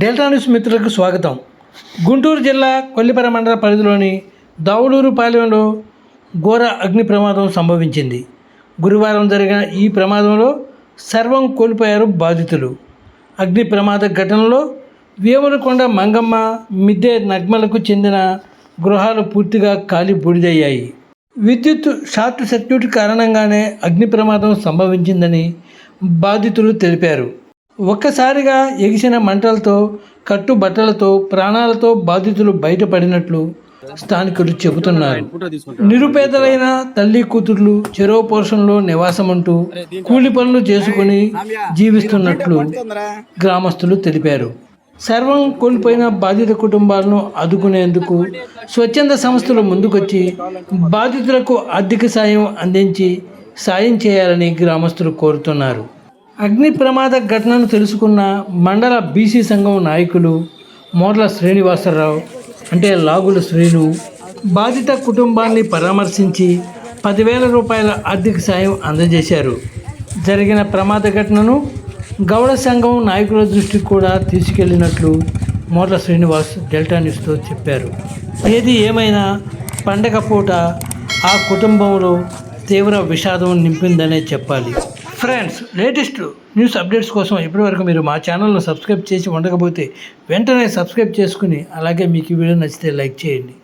Delta news మిత్రులకు స్వాగతం. గుంటూరు జిల్లా కొల్లిపర మండల పరిధిలోని దావులూరు పాలెంలో ఘోర అగ్ని ప్రమాదం సంభవించింది. గురువారం జరిగిన ఈ ప్రమాదంలో సర్వం కోల్పోయారు బాధితులు. అగ్ని ప్రమాద ఘటనలో వేములకొండ మంగమ్మ మిద్దె నగ్మలకు చెందిన గృహాలు పూర్తిగా కాలి బూడిదయ్యాయి. విద్యుత్ షార్ట్ సర్క్యూట్ కారణంగానే అగ్ని ప్రమాదం సంభవించిందని బాధితులు తెలిపారు. ఒక్కసారిగా ఎగిసిన మంటలతో కట్టు బట్టలతో ప్రాణాలతో బాధితులు బయటపడినట్లు స్థానికులు చెబుతున్నారు. నిరుపేదలైన తల్లి కూతుర్లు చెరో పోర్షన్లో నివాసమంటూ కూలి పనులు చేసుకుని జీవిస్తున్నట్లు గ్రామస్తులు తెలిపారు. సర్వం కోల్పోయిన బాధిత కుటుంబాలను ఆదుకునేందుకు స్వచ్ఛంద సంస్థలు ముందుకొచ్చి బాధితులకు ఆర్థిక సాయం అందించి సాయం చేయాలని గ్రామస్తులు కోరుతున్నారు. అగ్ని ప్రమాద ఘటనను తెలుసుకున్న మండల బీసీ సంఘం నాయకులు మోర్ల శ్రీనివాసరావు అంటే లాగుల శ్రీను బాధిత కుటుంబాన్ని పరామర్శించి పదివేల రూపాయల ఆర్థిక సాయం అందజేశారు. జరిగిన ప్రమాద ఘటనను గౌడ సంఘం నాయకుల దృష్టికి కూడా తీసుకెళ్ళినట్లు మోర్ల శ్రీనివాస్ డెల్టా న్యూస్తో చెప్పారు. ఏది ఏమైనా పండగ పూట ఆ కుటుంబంలో తీవ్ర విషాదం నింపిందనే చెప్పాలి. ఫ్రెండ్స్ లేటెస్ట్ న్యూస్ అప్డేట్స్ కోసం ఇప్పటివరకు మీరు మా ఛానల్ను సబ్స్క్రైబ్ చేసి ఉండకపోతే వెంటనే సబ్స్క్రైబ్ చేసుకుని అలాగే మీకు ఈ వీడియో నచ్చితే లైక్ చేయండి.